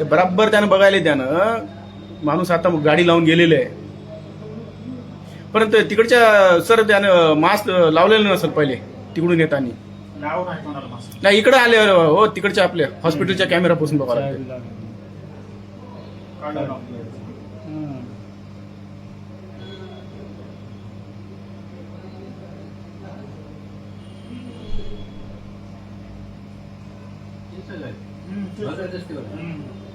ते बराबर त्यानं बघायला त्यानं. माणूस आता गाडी लावून गेलेले आहे. परंतु तिकडच्या सर त्यानं मास्क लावलेलं नसेल पहिले तिकडून येताना. नाव नाही कोणाला मास्क. नाही इकडे आले हो तिकडच्या आपल्या हॉस्पिटलच्या कॅमेरापासून नाव. हम्म.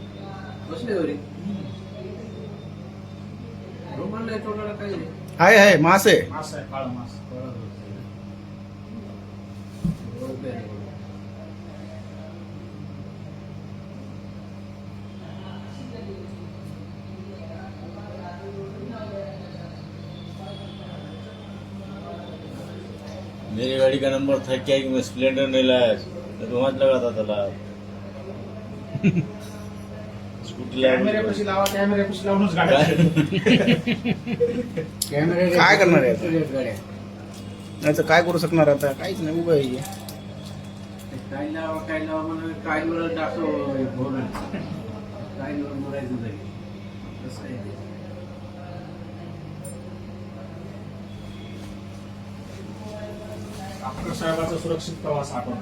आहे आहे मास। आहे मेरी गाड़ी का नंबर था क्या? कि मैं स्प्लेंडर नहीं लाया। तो वहाँ लगा था तालाब। स्कूटी कॅमेऱ्यापाशी लाया लावा कॅमेऱ्यापाशी लावूनच गाड्या काय? करणार आहे? नाही तर काय करू शकणार आता? काहीच नाही उभं आहे. हे. काय लावा काय लावा म्हणून काय वर टाकतो बोलून काय वर बोलायचं जाईल कसं आहे ते. डॉक्टर साहेबाचा सुरक्षित प्रवास आपण.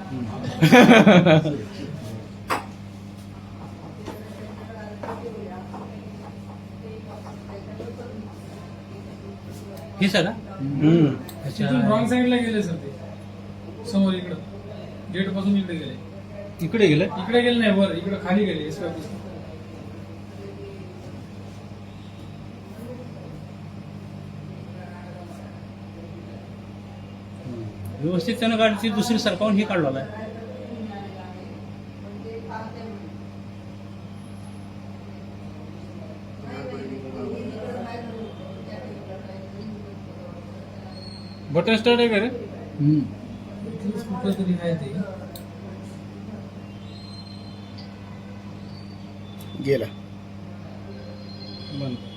हे सर रॉंग साईडला गेले सर ते. समोर इकडं. गेटपासून इकडे गेले. इकडे गेलं? इकडे गेले नाही वर. इकडे खाली गेले एस व्यवस्थित त्यानं गाडीची दुसरी सरकावून हे काढलेलं आहे बटन स्टार्ट आहे का रे? कुठं तरी आहे ते गेला. बंद.